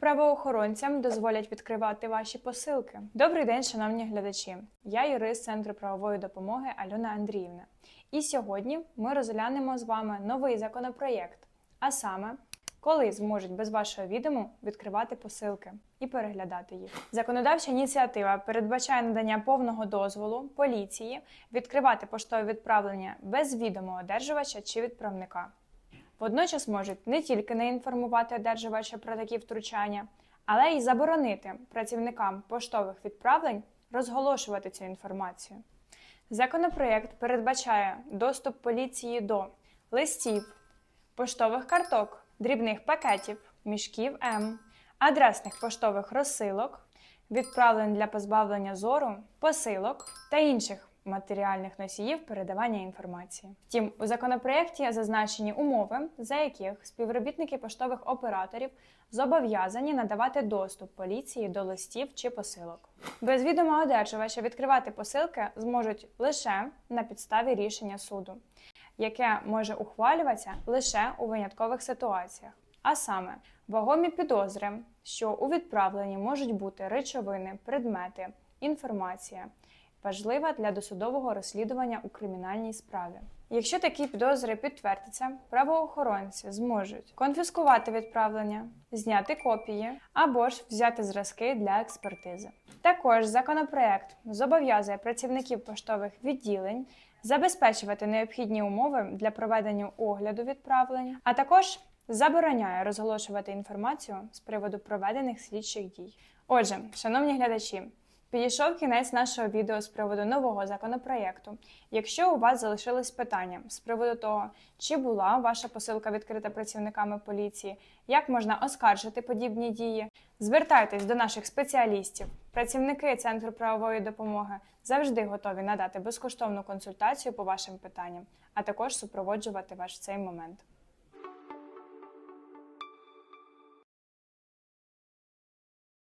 Правоохоронцям дозволять відкривати ваші посилки. Добрий день, шановні глядачі. Я юрист Центру правової допомоги Альона Андріївна. І сьогодні ми розглянемо з вами новий законопроєкт, а саме, коли зможуть без вашого відому відкривати посилки і переглядати їх. Законодавча ініціатива передбачає надання повного дозволу поліції відкривати поштові відправлення без відому одержувача чи відправника. Водночас можуть не тільки не інформувати одержувача про такі втручання, але й заборонити працівникам поштових відправлень розголошувати цю інформацію. Законопроєкт передбачає доступ поліції до листів, поштових карток, дрібних пакетів, мішків М, адресних поштових розсилок, відправлень для позбавлення зору, посилок та інших матеріальних носіїв передавання інформації. Втім, у законопроєкті зазначені умови, за яких співробітники поштових операторів зобов'язані надавати доступ поліції до листів чи посилок. Без відома одержувача відкривати посилки зможуть лише на підставі рішення суду, яке може ухвалюватися лише у виняткових ситуаціях. А саме вагомі підозри, що у відправленні можуть бути речовини, предмети, інформація, важлива для досудового розслідування у кримінальній справі. Якщо такі підозри підтвердяться, правоохоронці зможуть конфіскувати відправлення, зняти копії або ж взяти зразки для експертизи. Також законопроект зобов'язує працівників поштових відділень забезпечувати необхідні умови для проведення огляду відправлення, а також забороняє розголошувати інформацію з приводу проведених слідчих дій. Отже, шановні глядачі, Підійшов кінець нашого відео з приводу нового законопроєкту. Якщо у вас залишились питання з приводу того, чи була ваша посилка відкрита працівниками поліції, як можна оскаржити подібні дії, звертайтесь до наших спеціалістів. Працівники Центру правової допомоги завжди готові надати безкоштовну консультацію по вашим питанням, а також супроводжувати вас в цей момент.